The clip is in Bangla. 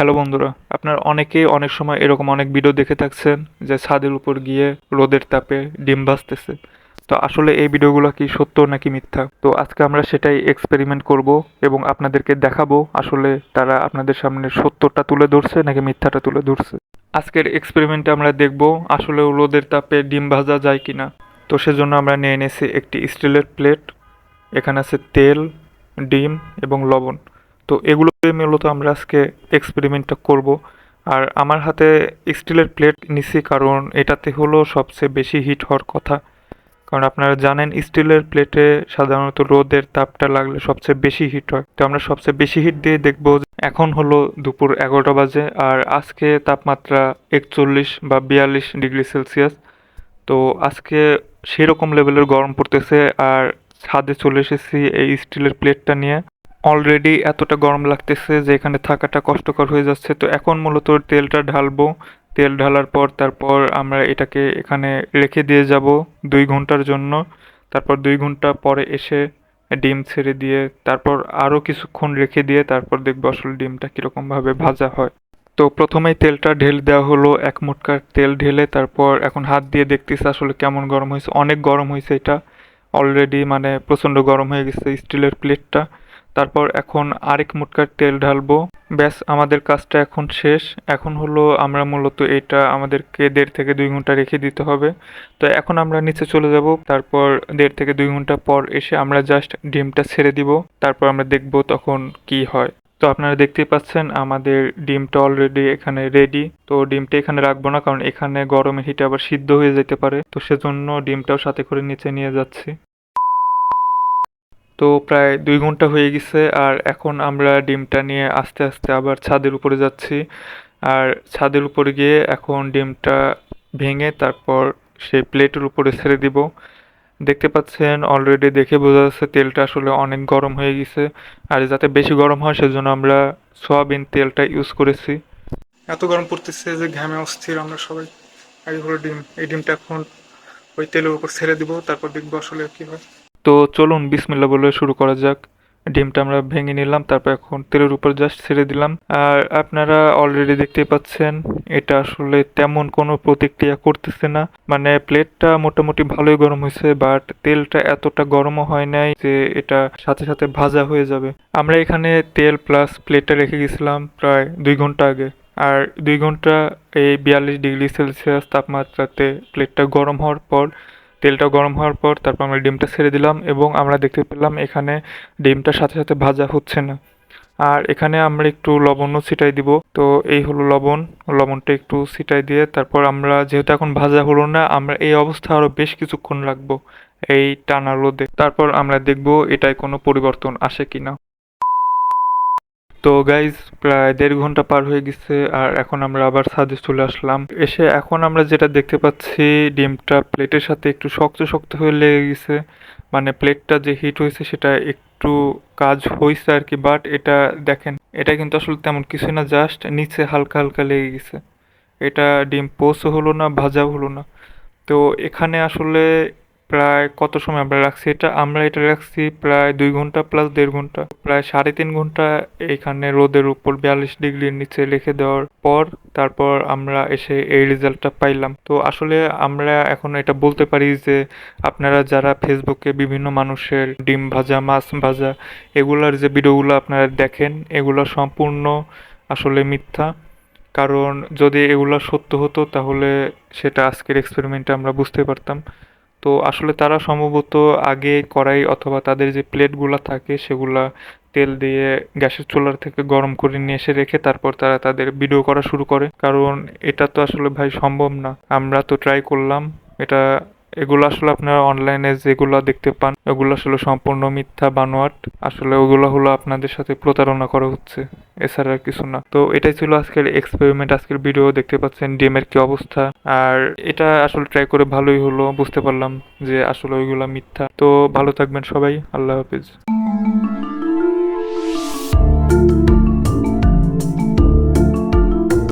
হ্যালো বন্ধুরা, আপনার অনেকেই অনেক সময় এরকম অনেক ভিডিও দেখে থাকছেন যে ছাদের উপর গিয়ে রোদের তাপে ডিম ভাজতেছে। তো আসলে এই ভিডিওগুলো কি সত্য নাকি মিথ্যা? তো আজকে আমরা সেটাই এক্সপেরিমেন্ট করব এবং আপনাদেরকে দেখাবো আসলে তারা আপনাদের সামনে সত্যটা তুলে ধরছে নাকি মিথ্যাটা তুলে ধরছে। আজকের এক্সপেরিমেন্টে আমরা দেখব আসলে রোদের তাপে ডিম ভাজা যায় কিনা। তো সেজন্য আমরা নিয়ে এনেছি একটি স্টিলের প্লেট এখানে আছে তেল, ডিম এবং লবণ। তো এগুলো মূলত আমরা আজকে এক্সপেরিমেন্টটা করব। আর আমার হাতে স্টিলের প্লেট নিছি কারণ এটাতে হলো সবচেয়ে বেশি হিট হওয়ার কথা। কারণ আপনারা জানেন স্টিলের প্লেটে সাধারণত রোদের তাপটা লাগলে সবচেয়ে বেশি হিট হয়। তো আমরা সবচেয়ে বেশি হিট দিয়ে দেখব এখন হলো দুপুর এগারোটা বাজে আর আজকে তাপমাত্রা একচল্লিশ বা বিয়াল্লিশ ডিগ্রি সেলসিয়াস। তো আজকে সেরকম লেভেলের গরম পড়তেছে আর ছাদে চলে এসেছি এই স্টিলের প্লেটটা নিয়ে। অলরেডি এতটা গরম লাগতেছে যে এখানে থাকাটা কষ্টকর হয়ে যাচ্ছে। তো এখন মূলত তেলটা ঢালবো। তেল ঢালার পর তারপর আমরা এটাকে এখানে রেখে দিয়ে যাব দুই ঘণ্টার জন্য। তারপর দুই ঘণ্টা পরে এসে ডিম ছেড়ে দিয়ে তারপর আরও কিছুক্ষণ রেখে দিয়ে তারপর দেখব আসলে ডিমটা কীরকমভাবে ভাজা হয়। তো প্রথমেই তেলটা ঢেলে দেওয়া হলো, এক মুটকার তেল ঢেলে তারপর এখন হাত দিয়ে দেখতেছি আসলে কেমন গরম হয়েছে। অনেক গরম হয়েছে এটা। অলরেডি মানে প্রচণ্ড গরম হয়ে গেছে স্টিলের প্লেটটা। তারপর এখন আরেক মুটকার তেল ঢালবো। ব্যাস, আমাদের কাজটা এখন শেষ। এখন হলো আমরা মূলত এটা আমাদেরকে দেড় থেকে দুই ঘণ্টা রেখে দিতে হবে। তো এখন আমরা নিচে চলে যাব। তারপর দেড় থেকে দুই ঘণ্টা পর এসে আমরা জাস্ট ডিমটা ছেড়ে দিব। তারপর আমরা দেখব তখন কি হয়। তো আপনারা দেখতেই পাচ্ছেন, আমাদের ডিমটা অলরেডি এখানে রেডি তো ডিমটা এখানে রাখব না, কারণ এখানে গরমে হিটে আবার সিদ্ধ হয়ে যেতে পারে। তো সেজন্য ডিমটাও সাথে করে নিচে নিয়ে যাচ্ছি। তো প্রায় দুই ঘণ্টা হয়ে গেছে আর এখন আমরা ডিমটা নিয়ে আস্তে আস্তে আবার ছাদের উপরে যাচ্ছি। আর ছাদের উপরে গিয়ে এখন ডিমটা ভেঙে তারপর সেই প্লেটের উপরে ছেড়ে দিব। দেখতে পাচ্ছেন অলরেডি দেখে বোঝা যাচ্ছে তেলটা আসলে অনেক গরম হয়ে গেছে। আর যাতে বেশি গরম হয় সেজন্য আমরা সয়াবিন তেলটা ইউজ করেছি। এত গরম পড়তেছে যে ঘামে অস্থির আমরা সবাই। এই হলো ডিম, এই ডিমটা এখন ওই তেলের উপর ছেড়ে দিব, তারপর দেখব আসলে কি হয়। তো চলুন বিসমিল্লা বলে শুরু করা যাক। ডিমটা আমরা ভেঙে নিলাম, তারপর এখন তেলের উপর জাস্ট ছেড়ে দিলাম। আর আপনারা অলরেডি দেখতে পাচ্ছেন, এটা আসলে তেমন কোনো প্রতিক্রিয়া করতেছে না। মানে প্লেটটা মোটামুটি ভালোই গরম হয়েছে বাট তেলটা এতটা গরমও হয় নাই যে এটা সাথে সাথে ভাজা হয়ে যাবে। আমরা এখানে তেল প্লাস প্লেটটা রেখে গেছিলাম প্রায় দুই ঘণ্টা আগে। আর দুই ঘণ্টা এই বিয়াল্লিশ ডিগ্রি সেলসিয়াস তাপমাত্রাতে প্লেটটা গরম হওয়ার পর তেলটা গরম হওয়ার পর তারপর আমরা ডিমটা ছেড়ে দিলাম এবং আমরা দেখতে পেলাম এখানে ডিমটার সাথে সাথে ভাজা হচ্ছে না। আর এখানে আমরা একটু লবণও ছিটাই দিব। তো এই হলো লবণ। লবণটা একটু ছিটাই দিয়ে তারপর আমরা, যেহেতু এখন ভাজা হলো না, আমরা এই অবস্থা আরও বেশ কিছুক্ষণ রাখব। এই টানা রোদে। তারপর আমরা দেখব এটায় কোনো পরিবর্তন আসে কিনা। তো গাইজ প্রায় দেড় ঘণ্টা পার হয়ে গেছে আর এখন আমরা আবার ছাদে চলে আসলাম। এসে এখন আমরা যেটা দেখতে পাচ্ছি, ডিমটা প্লেটের সাথে একটু শক্ত শক্ত হয়ে লেগে গেছে। মানে প্লেটটা যে হিট হয়েছে সেটা একটু কাজ হয়েছে আর কি বাট এটা দেখেন, এটা কিন্তু আসলে তেমন কিছু না জাস্ট নিচে হালকা হালকা লেগে গেছে। এটা ডিম পোস্টও হলো না, ভাজাও হলো না। তো এখানে আসলে প্রায় কত সময় আমরা রাখছি? এটা, আমরা এটা রাখছি প্রায় দুই ঘণ্টা প্লাস দেড় ঘণ্টা। প্রায় সাড়ে তিন ঘণ্টা এখানে রোদের উপর বিয়াল্লিশ ডিগ্রির নিচে রেখে দেওয়ার পর তারপর আমরা এসে এই রেজাল্টটা পাইলাম। তো আসলে আমরা এখন এটা বলতে পারি যে আপনারা যারা ফেসবুকে বিভিন্ন মানুষের ডিম ভাজা, মাছ ভাজা, এগুলার যে ভিডিওগুলো আপনারা দেখেন, এগুলো সম্পূর্ণ আসলে মিথ্যা। কারণ যদি এগুলো সত্য হতো তাহলে সেটা আজকের এক্সপেরিমেন্টে আমরা বুঝতে পারতাম। তো আসলে তারা সম্ভবত আগে কড়াই অথবা তাদের যে প্লেটগুলো থাকে সেগুলা তেল দিয়ে গ্যাসের চুলার থেকে গরম করে নিয়ে এসে রেখে তারপর তারা তাদের ভিডিও করা শুরু করে। কারণ এটা তো আসলে ভাই সম্ভব না। আমরা তো ট্রাই করলাম। এটা এগুলো আসলে আপনারা অনলাইনে যেগুলো দেখতে পান, ওগুলো আসলে সম্পূর্ণ মিথ্যা বানোয়াট। আসলে ওগুলো হলো আপনাদের সাথে প্রতারণা করা হচ্ছে, এছাড়া আর কিছু না। তো এটাই ছিল আজকের এক্সপেরিমেন্ট আজকের ভিডিও দেখতে পাচ্ছেন ডিমের কি অবস্থা। আর এটা আসলে ট্রাই করে ভালোই হলো, বুঝতে পারলাম যে আসলে ওইগুলো মিথ্যা। তো ভালো থাকবেন সবাই, আল্লাহ হাফিজ।